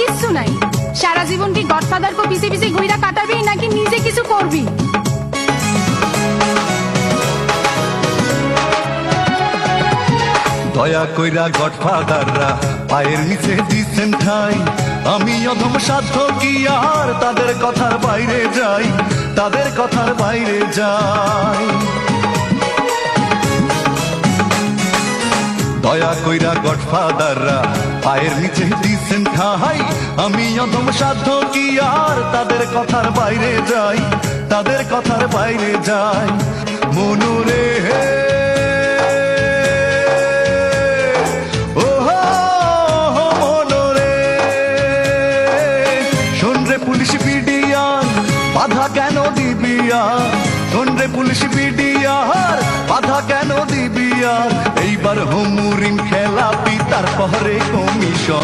কিচ্ছু নাই। সারা জীবন কি গডফাদার কো পিছে পিছে ঘুইরা কাটাবি নাকি নিজে কিছু করবি? দয়া কইরা গডফাদাররা পায়ের নিচে দিচ্ছেন ঠাই। আমি অধম সাধ্য কি আর তাদের কথার বাইরে যাই, তাদের কথার বাইরে যাই। দয়া কইরা গডফাদাররা, পায়ের নিচে দিচ্ছেন ঠাই আমি অধম সাধ্য কি আর তাদের কথার বাইরে যাই, তাদের কথার বাইরে যাই। মনুরে পুলিশ পুলিশ বিডিয়ার বাধা মুরিম খেলাপি তারপরে কমিশন